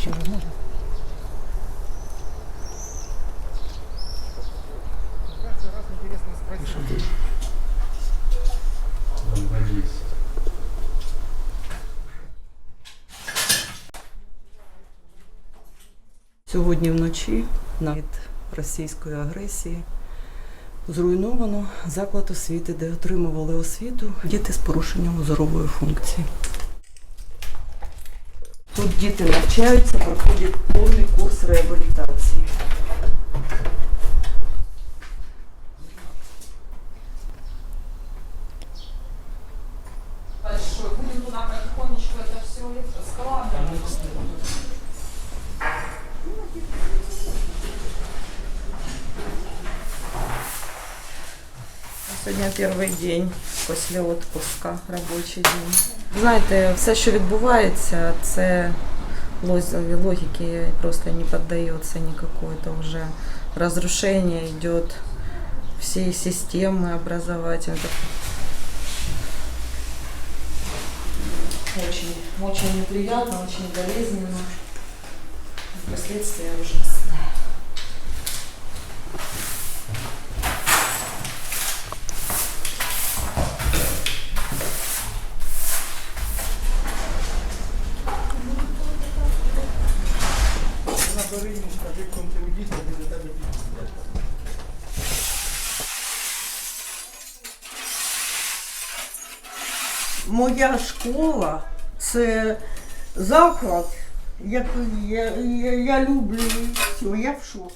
ще раз можна? Сьогодні вночі від російської агресії зруйновано заклад освіти, де отримували освіту діти з порушенням зорової функції. Тут діти навчаються, проходять повний курс реабілітації. большой. Будем туда потихонечку это все складывать. Сьогодні перший день після відпуска, робочий день. Знаєте, все, що відбувається, це лоз- логіки просто не піддається никакой. Это уже разрушение идет всей системы образовательной. Очень, очень неприятно, очень болезненно. Последствия ужасные. Моя школа це заклад, який я, я, я люблю я в шокі.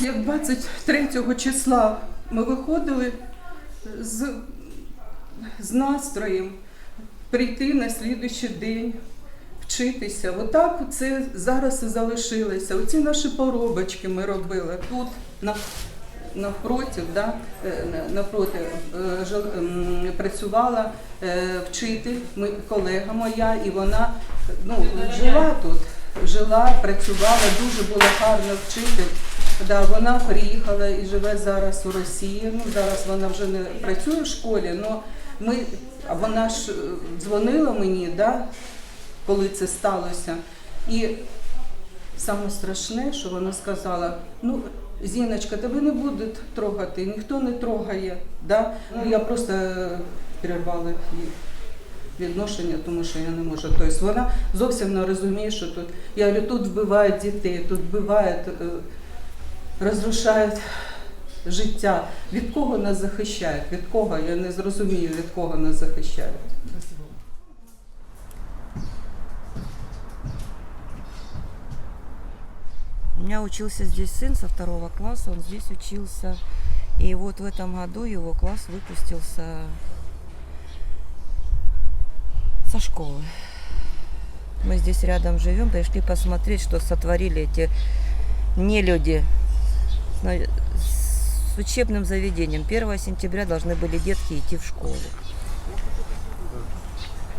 Як 23 числа ми виходили з, з настроєм прийти на слідуючий день, вчитися. Отак це зараз і залишилося. Оці наші поробочки ми робили тут, на, навпроти, да, е, навпроти е, працювала е, вчитель, ми, колега моя, і вона ну, жила тут. Жила, працювала, дуже була гарна вчитель. Да, вона приїхала і живе зараз у Росії. Ну зараз вона вже не працює в школі. але ми, вона ж е, дзвонила мені, да, коли це сталося. І саме страшне, що вона сказала: ну, Зіночка, тебе не будуть трогати, ніхто не трогає. Да? Ну, я просто е, перервала їй відношення, тому що я не можу. Тобто вона зовсім не розуміє, що тут. Я говорю, тут вбивають дітей, тут вбивають, е, розрушають життя. Від кого нас захищають? Від кого? Я не зрозумію, від кого нас захищають. У меня учился здесь сын со второго класса, он здесь учился. И вот в этом году его класс выпустился со школы. Мы здесь рядом живем, пришли посмотреть, что сотворили эти нелюди с на- с учебным заведением. 1 сентября должны были детки идти в школу.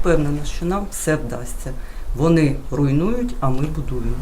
Впевнена, що нам все вдасться. Вони руйнують, а ми будуємо.